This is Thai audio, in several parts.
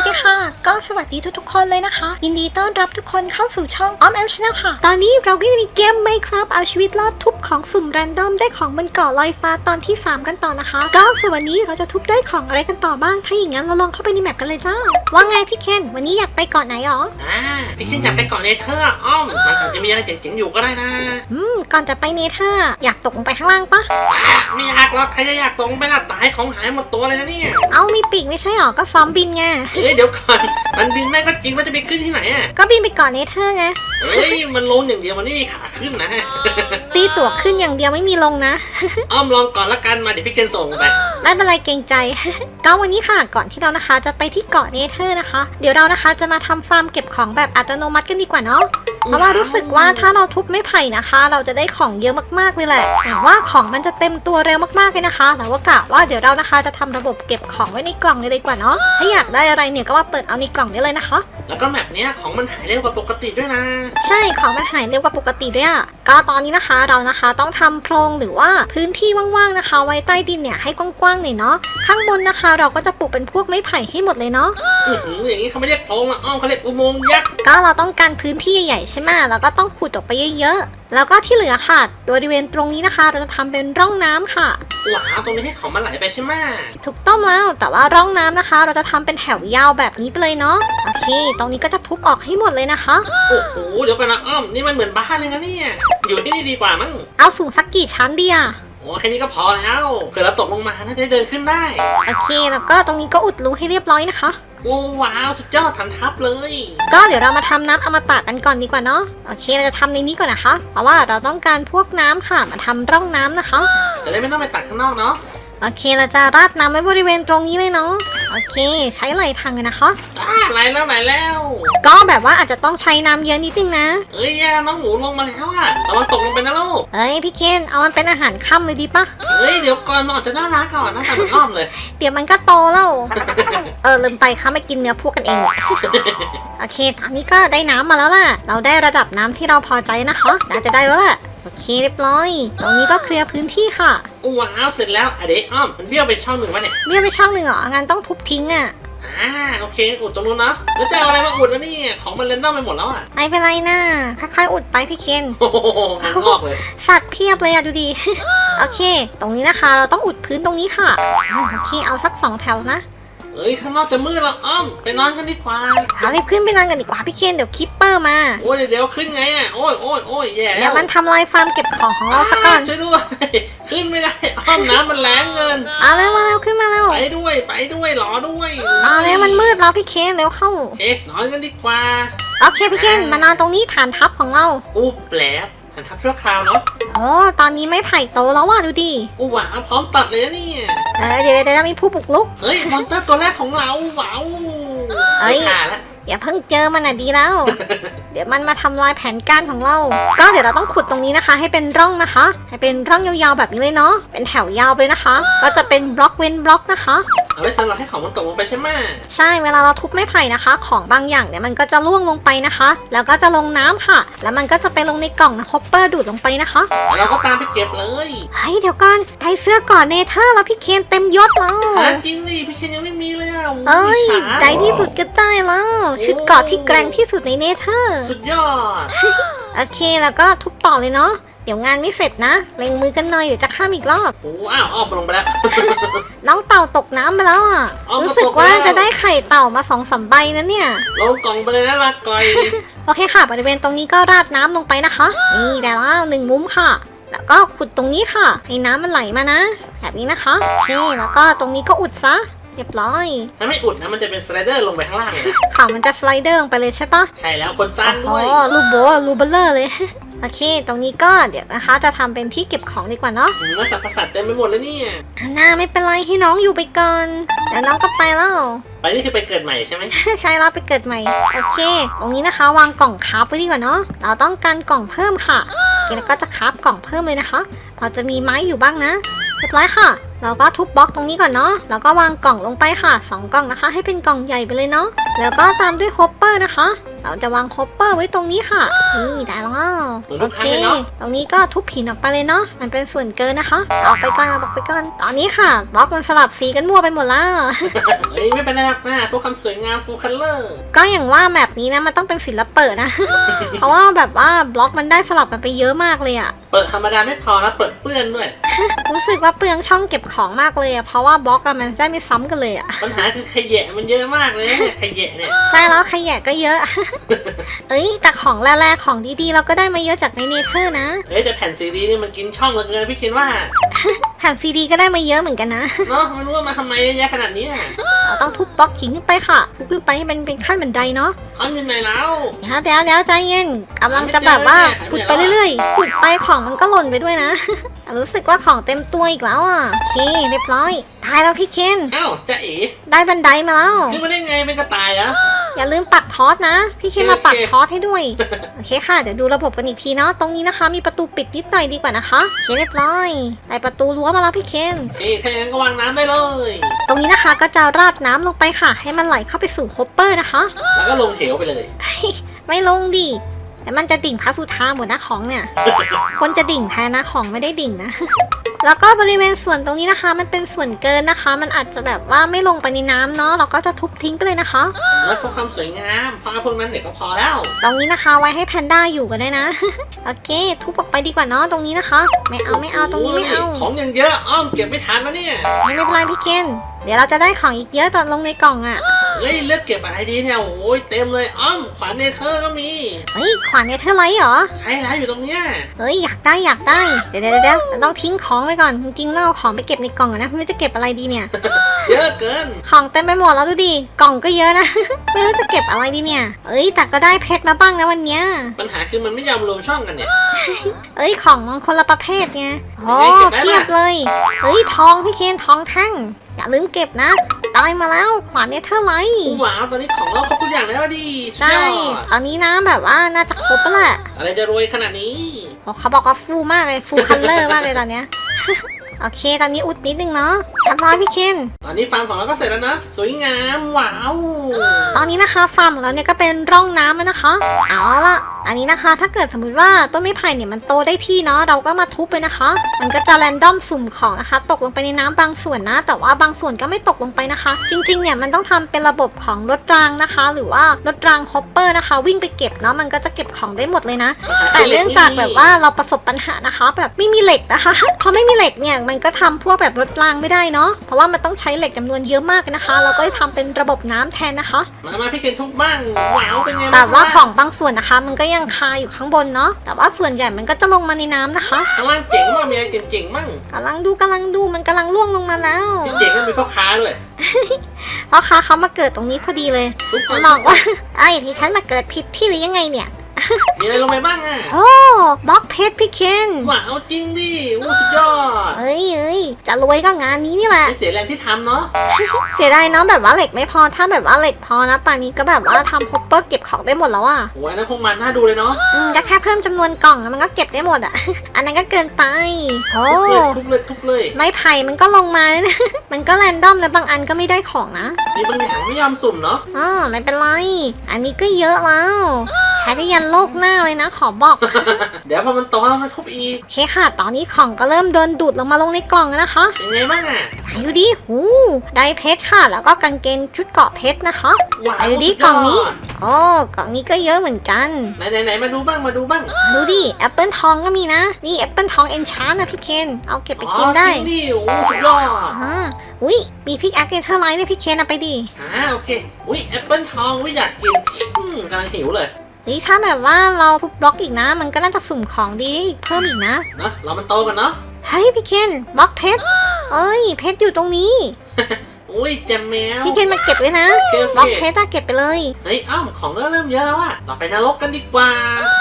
วัสดีค่ะ ก็สวัสดีทุกๆคนเลยนะคะ ยินดีต้อนรับทุกคนเข้าสู่ช่องออมแอมช n นลค่ะ ตอนนี้เราก็อยู่ในเกม Minecraft เอาชีวิตรอดทุบของสุ่มแรนดอมได้ของบนเกาะลอยฟ้าตอนที่ 3 กันต่อนะคะ ก็ส่วนวันนี้เราจะทุบได้ของอะไรกันต่อบ้างถ้าอย่างนั้นเราลองเข้าไปในแมปกันเลยจ้าว่าไงพี่เคนวันนี้อยากไปเกาะไหนหรออ่าพี่ขึ้นอยากไปเกาะเนเธอร์อ้อมมันอาจจะมีอะไรเจ๋งๆอยู่ก็ได้นะอืมก่อนจะไปเนเธอร์อยากตกลงไปข้างล่างปะอะไม่อยากหรอกใครจะอยากตรงไปละตายของหายหมดตัวเลยนะเนี่ยเอามีปีกไม่ใช่หรอก็ซ้อมบินไงเอ้ยเดี๋ยวก่อน มันบินแม่งก็จริงมันจะไปขึ้นที่ไหนอะก็บินไปเกาะเนเธอร์ไงเอ้ยมันลงอย่างเดียวมันไม่มีขาขึ้นนะตีตั๋วขึ้นอย่างเดียวไม่มีลงนะ อ้อมลองก่อนละกันมาเดี๋ยวพี่เคนส่งไป ไม่เป็นไรเกรงใจ ก็วันนี้ค่ะก่อนที่เรานะคะจะไปที่เกาะเนเธอร์นะคะ เดี๋ยวเรานะคะจะมาทำฟาร์มเก็บของแบบอัตโนมัติกันดีกว่าเนาะ เพราะว่ารู้สึกว่าถ้าเราทุบไม้ไผ่นะคะ เราจะได้ของเยอะมากๆเลยแหละแต่ว่าของมันจะเต็มตัวเร็วมากๆเลยนะคะแต่ว่ากะว่าเดี๋ยวเรานะคะจะทำระบบเก็บของไว้ในกล่องเลยดีกว่าเนาะถ้าอยากได้อะไรเนี่ยก็มาเปิดเอาในกล่องได้เลยนะคะ แล้วก็แบบเนี้ยของมันหายเร็วกว่าปกติด้วยนะ ใช่ของมันหายเร็วกว่าปกติด้วยอะก็ตอนนี้นะคะเรานะคะต้องทำโพรงหรือว่าพื้นที่ว่างๆนะคะ ไว้ใต้ดินเนี่ยให้กว้างๆหน่อยเนาะข้างบนนะคะ เราก็จะปลูกเป็นพวกไม้ไผ่ให้หมดเลยเนาะอื้อหืออย่างนี้เขาไม่เรียกโพรงละอ้อมเขาเรียกอุโมงค์ยักษ์ก็เราต้องการพื้นที่ใหญ่ๆใช่ไหมแล้วก็ต้องขุดออกไปเยอะๆ แล้วก็ที่เหลือค่ะบริเวณตรงนี้นะคะ เราจะทำเป็นร่องน้ำค่ะว้าวตรงนี้ให้ของมันไหลไปใช่ไหมถูกต้องแล้วแต่ว่าร่องน้ำนะคะ เราจะทำเป็นแถวยาวแบบนี้ไปเลยเนาะโอเค ตรงนี้ก็จะทุบออกให้หมดเลยนะคะโอ้โหเดี๋ยวกันนะอ้อมนี่มันเหมือนบ้านเลยนะเนี่ยอยู่ที่นี่ดีกว่ามั้งเอาสูงสักกี่ชั้นดีอะโอ้แค่นี้ก็พอแล้วเกิดเราตกลงมาน่าจะได้เดินขึ้นได้ โอเค แล้วก็ตรงนี้ก็อุดรูให้เรียบร้อยนะคะ โอ้ว้าวสุดยอดทันทับเลย ก็เดี๋ยวเรามาทำน้ำอมตะกันก่อนดีกว่าเนาะโอเคเราจะทำในนี้ก่อนนะคะ เพราะว่าเราต้องการพวกน้ำค่ะมาทำร่องน้ำนะคะ จะได้ไม่ต้องไปตักข้างนอกเนาะ โอเคเราจะราดน้ำไว้บริเวณตรงนี้เลยเนาะโอเค ใช้ไหลทางเลยนะคะ อ่าไหลแล้วไหลแล้ว ก็แบบว่าอาจจะต้องใช้น้ำเยอะนิดนึงนะ เอ้ยแย่น้องหมูลงมาแล้วอะระวังตกลงไปนะลูก เอ้ยพี่เคนเอามันเป็นอาหารค่ำเลยดีปะเฮ้ยเดี๋ยวก่อนมันออกจะน่ารักก่อนน่าทำเหมือนอ้อมเลย เดี๋ยวมันก็โตแล้ว เออลืมไปค่ะไม่กินเนื้อพวกกันเอง โอเคตอนนี้ก็ได้น้ำมาแล้วล่ะ เราได้ระดับน้ำที่เราพอใจนะคะน่าจะได้แล้วแหละ โอเคเรียบร้อย ตรงนี้ก็เคลียร์พื้นที่ค่ะ ว้าวเสร็จแล้วอะเด็กอ้อมมันเบี้ยวไปช่องหนึ่งวะเนี่ยเบี้ยไปช่องหนึ่งเหรอ งั้นต้องทุบทิ้งอะ อ่าโอเค อุดตรงนู้นเนาะแล้วจะเอาอะไรมาอุดนะนี่ของมันเรนดอมไปหมดแล้วอะไม่เป็นไรนะค่อยๆอุดไปพี่เคน โอ้โหมันงอกเลยสัตว์เพียบเลยอะดูดีโอเค ตรงนี้นะคะ เราต้องอุดพื้นตรงนี้ค่ะอ่าโอเค เอาสักสองแถวนะ เอ้ยข้างนอกจะมืดแล้วอ้อมไปนอนกันดีกว่าเอารีบขึ้นไปนอนกันดีกว่าพี่เคนเดี๋ยวคิปเปอร์มา โอ้ยเดี๋ยวขึ้นไงอะโอ้ยโอ้ยโอ้ยแย่แล้เดี๋ยววมันทำลายฟาร์มเก็บของของเราสักก่อนช่วยด้วย ขึ้นไม่ได้อ้อมน้ำมันแรงเกินเอาเร็วมาเร็วขึ้นมาเร็วไปด้วยไปด้วยรอด้วยเอาเร็วมันมืดแล้วพี่เคนเร็วเข้าโอเคนอนกันดีกว่าโอเคพี่เคนมานอนตรงนี้ฐานทัพของเราอู้แปลบทันทับชั่วคราวเนาะโอ้ตอนนี้ไม่ไผ่โตแล้วว่ะดูดิอู้ว้าวพร้อมตัดเลยนะเนี่ย เออเดี๋ยวเดี๋ยวเรามีผู้บุกลุก เฮ้ยมอนเตอร์ตัวแรกของเราว้าวเอ้ยไม่ขาดละ อย่าเพิ่งเจอมันอะดีแล้ว เดี๋ยวมันมาทำลายแผนการของเรา ก็เดี๋ยวเราต้องขุดตรงนี้นะคะ ให้เป็นร่องนะคะ ให้เป็นร่องยาวๆแบบนี้เลยเนาะ เป็นแถวยาวไปนะคะ ก็จะเป็นบล็อกเว้นบล็อกนะคะ เอาไว้สำหรับให้ของมันตกลงไปใช่ไหมใช่ เวลาเราทุบไม้ไผ่นะคะ ของบางอย่างเนี่ยมันก็จะล่วงลงไปนะคะ แล้วก็จะลงน้ำค่ะ แล้วมันก็จะไปลงในกล่องนะฮอปเปอร์ดูดลงไปนะคะเราก็ตามไปเก็บเลยเฮ้ยเดี๋ยวก่อนได้เสื้อก่อนเนเธอร์แล้วพี่เคนเต็มยศแล้วหาจริงดิพี่เคนยังไม่มีเลยอะโเอ้ยอิจฉาได้ที่สุดก็ได้แล้ว ชุดเกราะที่แกร่งที่สุดในเนเธอร์ สุดยอด โอเคแล้วก็ทุบต่อเลยเนาะ เดี๋ยวงานไม่เสร็จนะ เล็งมือกันหน่อยเดี๋ยวจะข้ามอีกรอบ โอ้อ้าวอ้อมลงไปแล้ว น้องเต่าตกน้ำไปแล้วอะเอามารู้สึกตกว่าแล้ว จะได้ไข่เต่ามาสองสามใบนะเนี่ย ลงกล่องไปเลยนะลักก่อย โอเคค่ะ บริเวณตรงนี้ก็ราดน้ำลงไปนะคะ นี่ได้แล้วหนึ่งมุมค่ะ แล้วก็ขุดตรงนี้ค่ะ ให้น้ำมันไหลมานะ แบบนี้นะคะโอเคแล้วก็ตรงนี้ก็อุดซะเรียบร้อย ถ้าไม่อุดนะมันจะเป็นสไลเดอร์ลงไปข้างล่างเลยนะข่าวมันจะสไลเดอร์ลงไปเลยใช่ปะใช่แล้วคนสร้างอ๋ด้วยอรูโบะรูเบลเลอร์เลย โอเค ตรงนี้ก็เดี๋ยวนะคะ จะทำเป็นที่เก็บของดีกว่าเนาะหืมแล้วสัตว์ประสาทเต็มไปหมดเลยเนี่ย อะน่าไม่เป็นไรให้น้องอยู่ไปก่อนเดี๋ยวน้องก็ไปแล้ว ไปนี่คือไปเกิดใหม่ใช่ไหมใช่แล้วไปเกิดใหม่ โอเค ตรงนี้นะคะ วางกล่องคราฟไว้ดีกว่าเนาะ เราต้องการกล่องเพิ่มค่ะโอเคแล้วก็จะคราฟกล่องเพิ่มเลยนะคะ พอจะมีไม้อยู่บ้างนะ เรียบร้อยค่ะ เราก็ทุบบล็อกตรงนี้ก่อนเนาะ แล้วก็วางกล่องลงไปค่ะสองกล่องนะคะ ให้เป็นกล่องใหญ่ไปเลยเนาะ แล้วก็ตามด้วยฮอปเปอร์นะคะ เราจะวางฮอปเปอร์ไว้ตรงนี้ค่ะ นี่ได้แล้วเหมือนโอทุกคเครั้งเลยเนาะตรงนี้ก็ทุบหินออกไปเลยเนาะ มันเป็นส่วนเกินนะคะเอาไปก่อนเอาออกไปก่อน ตอนนี้ค่ะบล็อกมันสลับสีกันมั่วไปหมดแล้ว เฮ้ยไม่เป็นไรหรอกนะพวกคำสวยงามฟูลคัลเลอร์ ก็อย่างว่าแบบนี้นะมันต้องเป็นศิลปะนะ เพราะว่าแบบว่าบล็อกมันได้สลับกันไปเยอะมากเลยอะเปิดธรรมดาไม่พอนะเปิดเปื้อนด้วย รู้สึกว่าเปลืองช่องเก็บของมากเลยอะเพราะว่าบล็อกอะมันได้ไม่ซ้ำกันเลยอะปัญหาคือขยะมันเยอะมากเลยเนี่ยขยะเนี่ย ใช่แล้วขยะก็เยอะ เอ้ยแต่ของแร่ๆของดีๆ เราก็ได้มาเยอะจากในเนเธอร์นะเฮ้ยแต่แผ่นซีดีนี่มันกินช่องเหลือเกินพี่คิดว่า แผ่นซีดีก็ได้มาเยอะเหมือนกันนะ เนาะไม่รู้ว่ามาทำไมเยอะแยะขนาดเนี้ยเราต้องทุบบล็อกหินขึ้นไปค่ะทุบขึ้นไปให้มันเป็นขั้นบันไดเนาะท่อนอยู่ไหนแล้วเดี๋ยวเดี๋ยวเดี๋ยวใจเย็นกำลังจะแบบว่าขุดไปเรื่อยๆขุดไปของมันก็หล่นไปด้วยนะแต่รู้สึกว่าของเต็มตัวอีกแล้วอะโอเคเรียบร้อยตายแล้วพี่เคนอ้าวจะเอ๋ได้บันไดมาแล้ว ขึ้นมาได้ไงเป็นกระต่ายเหรอะ อย่าลืมปักทอสนะ พี่เคนมาปักโอเคทอสให้ด้วย โอเคค่ะ เดี๋ยวดูระบบกันอีกทีเนาะ ตรงนี้นะคะ มีประตูปิดนิดหน่อยดีกว่านะคะโอเคเรียบร้อยได้ประตูรั้วมาแล้วพี่เคนเอ้ยถ้าอย่างนั้นก็วางน้ำได้เลย ตรงนี้นะคะก็จะราดน้ำลงไปค่ะ ให้มันไหลเข้าไปสู่โคปเปอร์นะคะ แล้วก็ลงเหวไปเลย ไม่ลงดิแต่มันจะดิ่งพระสุธาหมดนะของเนี่ย คนจะดิ่งแทนนะของไม่ได้ดิ่งนะ แล้วก็บริเวณส่วนตรงนี้นะคะ มันเป็นส่วนเกินนะคะ มันอาจจะแบบว่าไม่ลงไปในน้ำเนาะเราก็จะทุบทิ้งไปเลยนะคะแล้วพวกความสวยงามพอเอาพวกนั้นเด็กก็พอแล้ว ตรงนี้นะคะไว้ให้แพนด้าอยู่ก็ได้นะ โอเค ทุบออกไปดีกว่าเนาะตรงนี้นะคะ ไม่เอาไม่เอาตรงนี้ไม่เอาโยของอย่างเยอะอ้อมเก็บไม่ทันแล้วเนี่ยไม่เป็นไรพี่เคน เดี๋ยวเราจะได้ของอีกเยอะตอนลงในกล่องอะ่ะ เฮ้ยเลือกเก็บอะไรดีเนี่ยโอ้ยเต็มเลยอ้อมขวานเนเธอร์ก็มี เฮ้ยขวานเนเธอร์ไลท์เหรอ ใช่แล้วอยู่ตรงเนี้ย เฮ้ยอยากได้อยากได้ เดี๋ยวเดี๋ยวเดี๋ยวเราต้องทิ้งของไปก่อนจริงๆเราเอาของไปเก็บในกล่องอะนะไม่รู้จะเก็บอะไรดีเนี่ย เยอะเกิน ของเต็มไปหมดแล้วดูดิ กล่องก็เยอะนะ ไม่รู้จะเก็บอะไรดีเนี่ย เอ้ยแต่ก็ได้เพชรมาบ้างนะวันเนี้ย ปัญหาคือมันไม่ยอมรวมช่องกันเนี่ย เอ้ยของมันคนละประเภทไงโอ้เก็บได้ปะ เพียบเลย เอ้ยทองพี่เคนทองแท่ง อย่าลืมเก็บนะ ได้มาแล้วขวานเนเธอร์ไลท์ว้าวตอนนี้ของเราครบทุกอย่างแล้วดิสุดใช่ยอดตอนนี้นะแบบว่าน่าจะครบแล้วแหละอะไรจะรวยขนาดนี้ โอ้เขาบอกว่าฟูมากเลยฟูคัลเลอร์มากเลยตอนเนี้ย โอเค ตอนนี้อุดนิดนึงเนาะทำร้อยพี่เคน ตอนนี้ฟาร์มของเราก็เสร็จแล้วนะ สวยงามว้าว ตอนนี้นะคะฟาร์มของเราเนี่ยก็เป็นร่องน้ำแล้วนะคะ เอาละอันนี้นะคะ ถ้าเกิดสมมติว่าต้นไม้ไผ่เนี่ยมันโตได้ที่เนาะเราก็มาทุบไปนะคะ มันก็จะแรนดอมสุ่มของนะคะ ตกลงไปในน้ำบางส่วนนะ แต่ว่าบางส่วนก็ไม่ตกลงไปนะคะ จริงๆเนี่ยมันต้องทำเป็นระบบของรถรางนะคะ หรือว่ารถรางฮอปเปอร์นะคะ วิ่งไปเก็บเนาะมันก็จะเก็บของได้หมดเลยนะ แต่เนื่องจากแบบว่าเราประสบปัญหานะคะ แบบไม่มีเหล็กนะคะพอไม่มีเหล็กเนี่ยมันก็ทำพวกแบบรถรางไม่ได้เนาะเพราะว่ามันต้องใช้เหล็กจำนวนเยอะมากนะคะ เราก็เลยทำเป็นระบบน้ำแทนนะคะ มามาพี่เคนทุกบ้างว้าวเป็นไงบ้งแต่ว่าของบางส่วนนะคะ มันก็ยังคาอยู่ข้างบนเนาะ แต่ว่าส่วนใหญ่มันก็จะลงมาในน้ำนะคะข้างล่างเจ๋งมากมีอะไรเจ๋งๆมั่งกำลังดูกำลังดูมันกำลังล่วงลงมาแล้วที่เจ๋งก็มีพ่อค้าด้วยเพราะค้าเขามาเกิดตรงนี้พอดีเลยทุกคมันนบอกว่าไอ้ที่ฉันมาเกิดผิดที่หรือยังไงเนี่ย มีอะไรลงไปบ้างอะโอ้บล็อกเพชรพี่เคนว้าวจริงดิวู้สุดยอดเอ้ยเอ้ยจะรวยก็งานนี้นี่แหละไม่เสียแรงที่ทำเนาะเสียดายเนาะแบบว่าเหล็กไม่พอถ้าแบบว่าเหล็กพอนะป่านนี้ก็แบบว่าทำฮอปเปอร์เก็บของได้หมดแล้วอะโอ้ยนั่นคงมันน่าดูเลยเนาะอืมก็แค่เพิ่มจำนวนกล่องอะมันก็เก็บได้หมดอะอันนั้นก็เกินไปโอ้ทุบเลยทุบเลยทุบเลยไม้ไผ่มันก็ลงมานะมันก็แรนดอมแล้วบางอันก็ไม่ได้ของนะมีบางอย่างไม่ยอมสุ่มเนาะอ๋อไม่เป็นไรอันนี้ก็เยอะแล้วใช้ได้ยันโลกหน้าเลยนะ ขอบอก เดี๋ยวพอมันโตแล้วมาทุบอีกโอเคค่ะ ตอนนี้ของก็เริ่มโดนดูดลงมาลงในกล่องแล้วนะคะเป็นไงบ้างอะไหนดูดิหูได้เพชรค่ะ แล้วก็กางเกงชุดเกราะเพชรนะคะว้าวไหนดูดิสุยกล่องนี้ดโอ้กล่องนี้ก็เยอะเหมือนกัน ไหนไหนไหนมาดูบ้างมาดูบ้าง ดูดิแอปเปิลทองก็มีนะ นี่แอปเปิลทองเอนชานนะพี่เคน เอาเก็บไปกินได้อ๋อจริงดิโอ้สุดยอดอ่าอุ้ยมีพิกแอคเกเทอร์ไลท์ด้วยพี่เคนเอาไปดิอ่าโอเคอุ้ยแอปเปิลทองอุ้ยอยากกินอืมกำลังหิวเลย นี่ถ้าแบบว่าเราทุบบล็อกอีกนะ มันก็น่าจะสุ่มของดีได้อีกเพิ่มอีกนะเนอะเรามันโตกันเนาะเฮ้ยพี่เคนบล็อกเพชรเอ้ยเพชรอยู่ตรงนี้ อุ้ยแจมแมว พี่เคนมาเก็บไว้นะโอเคโอบล็อกเคเพชรอะเก็บไปเลย เฮ้ยอ้าวของก็เริ่มเยอะแล้วอะเราไปนรกกันดีกว่า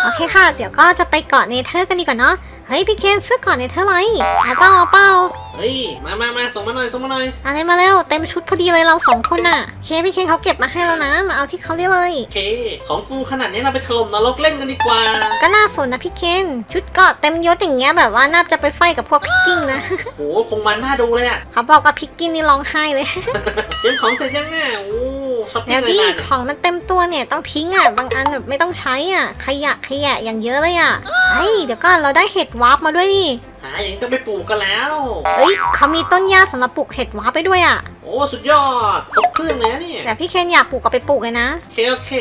โอเคค่ะ เดี๋ยวก็จะไปเกาะเนเธอร์กันดีกว่าเนาะ เฮ้ยพี่เคนซื้อก่อนเนี่ยเท่าไหร่เอาเปล่าเอาเปล่าเฮ้ย มามามาส่งมาหน่อยส่งมาหน่อยอะไรมาแล้วเต็มชุดพอดีเลยเราสองคนน่ะเคพี่เคนเขาเก็บมาให้แล้วนะมาเอาที่เขาได้เลย โอเค ของฟูขนาดนี้เราไปถล่มนรกเล่นกันดีกว่า ก็น่าสนนะพี่เคนชุดเกราะเต็มยศอย่างเงี้ยแบบว่าน่าจะไปไฟกับพวกพิกกิ้งนะ โหคงมันน่าดูเลยอะเขาบอกกับพิกกิ้งนี่ร้องไห้เลย เตรียมของเสร็จยังไงโอ้ ช้อปปิ้แล้งวเลยพี่นะของมันเต็มตัวเนี่ยต้องทิ้งอะบางอันแบบไม่ต้องใช้อะขยะขยะอย่างเยอะเลยอะเฮ้ยเดี๋ยวก่อนเราได้เห็ดวาร์ปมาด้วยนี่หาอย่างนี้ต้องไปปลูกกันแล้ว เฮ้ยเขามีต้นหญ้าสำหรับปลูกเห็ดวาร์ปไปด้วยอะโอ้ สุดยอดครบเครื่องเลยนะเนี่ยแต่พี่เคนอยากปลูกก็ไปปลูกเลยนะ โอเคโอเค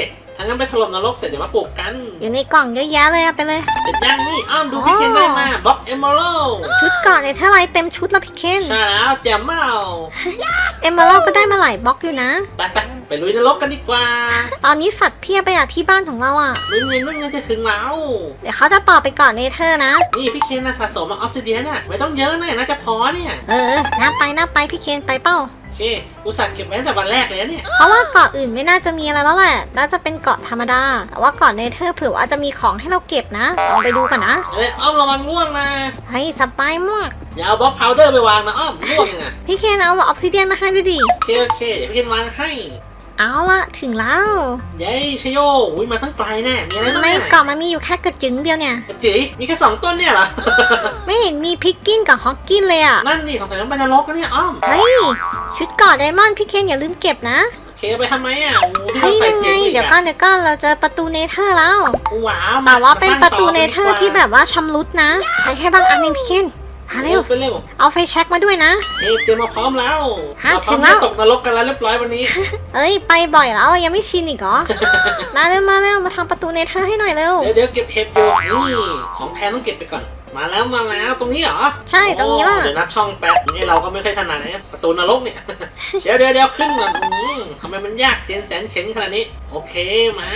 ถ้างั้นไปถล่มนรกเสร็จเดี๋ยวมาปลูกกัน อยู่ในกล่องเยอะแยะเลยอะไปเลย เสร็จยังนี่อ้อมดูพี่เคนได้มาบล็อกเอมเมอรัลชุดเกราะเนี่ยเท่าไรเต็มชุดแล้วพี่เคนใช่แล้วแจ่มเมาเอมเมอรัลก็ได้มาหลายบล็อกอยู่นะ ไปไปไปลุยนรกกันดีกว่าตอนนี้สัตว์เพียบไปอะที่บ้านของเราอะมึงเงินมึงเงินจะถึงแล้วเดี๋ยวเขาจะต่อไปก่อนเนเธอร์นะ นี่พี่เคนนะสะสมมาออฟซิเดียนน่ะไม่ต้องเยอะนะน่าจะพอเนี่ย เออน้าไปน้าไปพี่เคนไปเป้าโอ เคกูสั่งเก็บไว้ตั้งแต่วันแรกเลยนะเนี่ย เพราะว่าเกาะอื่นไม่น่าจะมีอะไรแล้วแหละ น่าจะเป็นเกาะธรรมดา แต่ว่าเกาะเนเธอร์เผื่อว่าจะมีของให้เราเก็บนะลองไปดูกันนะ เอ้ยอ้อมระวังง่วงนะเฮ้ยสบายมาก อย่าเอาบล็อกพาวเดอร์ไปวางนะอ้อมง่วงเนี่ยนะพี่เคนเอาออฟซิเดียนมาให้ด้วยดิโอเคโอเคเดี๋ยวพี่เคนวางให้ เอาละถึงแล้ว เย้ชโยอุ้ยมาตั้งไกลแน่ มีอะไรบ้างไม่เนี่ยเกาะมันมีอยู่แค่กระจึงเดียวเนี่ยกระจีมีแค่สองต้นเนี่ยเหรอ ไม่เห็นมีพิกกินกับฮอกกินเลยอะ นั่นนี่ของใส่น้ำมันนรกนะเนี่ยอ้อม เฮ้ย ชุดเกาะไดมอนด์พี่เคนอย่าลืมเก็บนะโอเคเอาไปทำไมอะโอ้โหที่เฮ้เรายใส่ยังไงเจ็บอีกเดี๋ยวอะก่อนเดี๋ยวก่อนเราเจอประตูเนเธอร์แล้ว ว้าว แต่ว่าเป็นมสประตูงเนอเธอร์ที่แบบว่าชำรุดนะ ใช้แค่บางอันเองพี่เคน หาเร็เร็ววไปเร็วเอาไฟแช็กมาด้วยนะเฮ้ยเตรียมมาพร้อมแล้วฮะเราพร้อมถึงแล้ว จะตกนรกกันแล้วเรียบร้อยวันนี้ เอ้ย ไปบ่อยแล้วอะยังไม่ชินอีกเหรอ มาเร็วมาเร็วมาทำประตูเนเธอร์ให้หน่อยเร็ว เดี๋ยวเดี๋ยวเก็บเห็ดอยู่นี่ของแพงต้องเก็บไปก่อน มาแล้วมาแล้วตรงนี้เหรอใช่ตรงนี้ล่ะ โอ้เดี๋ยวนับช่องแป๊บนี่เราก็ไม่ค่อยถนัดนะประตูนรกเนี่ย เดี๋ยวเดี๋ยวเดี๋ยวขึ้นก่อนอืม ทำไมมันยากเจนแสนเข็นขนาดนี้ โอเคมา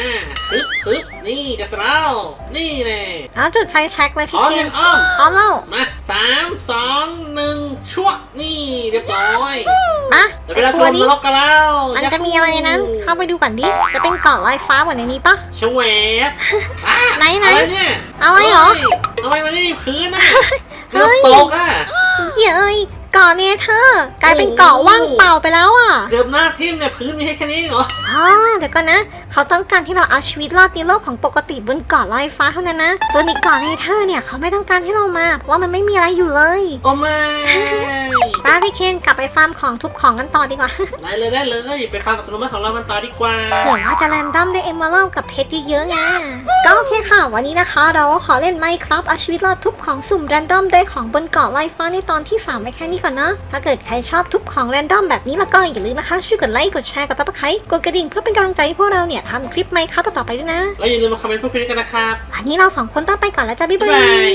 ฮึบฮึบนี่จะสแล้วนี่แน่เอาจุดไฟแช็กเลยพร้พี่อมเคนยังอ้อม พร้อมแล้วมาสามสองหนึ่งชั่วนี่เรียบร้อยมาเดี๋ยวไอเวลาชตัวมนนี้รกกันแล้วมันจะมีอะไรในนั้น เข้าไปดูก่อนดิ จะเป็นเกาะลอยฟ้าเหมือนในนี้ปะชวบอะไหนไหนอะไรเนี่ยเอาไว้เหรอ ฮ้ยทำไมมันไม่มีพื้นน่ะเฮ้เกือยบตกอะเย้ย เกาะเนเธอร์ กลายเป็นเกาะว่างเปล่าไปแล้วอะเกือบหน้าทิ่มเนี่ยพื้นมีให้แค่นี้เหรอ อ๋อเดี๋ยวก่อนนะ เขาต้องการที่เราเอาชีวิตรอดในโลกของปกติบนเกาะลอยฟ้าเท่านั้นนะ ส่วนอีกเกาะเนเธอร์เนี่ยเขาไม่ต้องการให้เรามาเพราะว่ามันไม่มีอะไรอยู่เลยโอ้ไม่ป้าพี่เคนกลับไปฟาร์มของทุบของกันต่อดีกว่า ได้เลยได้เลยไปฟังอัตโนมัติของเรากันต่อดีกว่า เผื่อว่าจะแรนดอมได้เอมเมอรัลกับเพชรเยอะๆไงก็โอเคค่ะ วันนี้นะคะ เราก็ขอเล่นไมค์ครับเอาชีวิตรอดทุบของสุ่มแรนดอมได้ของบนเกาะลอยฟ้าในตอนที่3ไปแค่นี้ก่อนนะถ้าเกิดใครชอบทุบของแรนดอมแบบนี้แล้วก็อย่าลืมนะคะช่วยกดไลค์ กดแชร์ กดติดตามกดกระดิ่งเพื่อเป็นกำลังใจให้พวกเราเนี่ยทำคลิปไมค์ครับต่อไปด้วยนะ แล้วอย่าลืมมาคอมเมนต์พูดคุยกันนะครับ วันนี้เราสองคนต้องไปก่อนแล้วจ้าบ๊ายบ๊ายบาบายย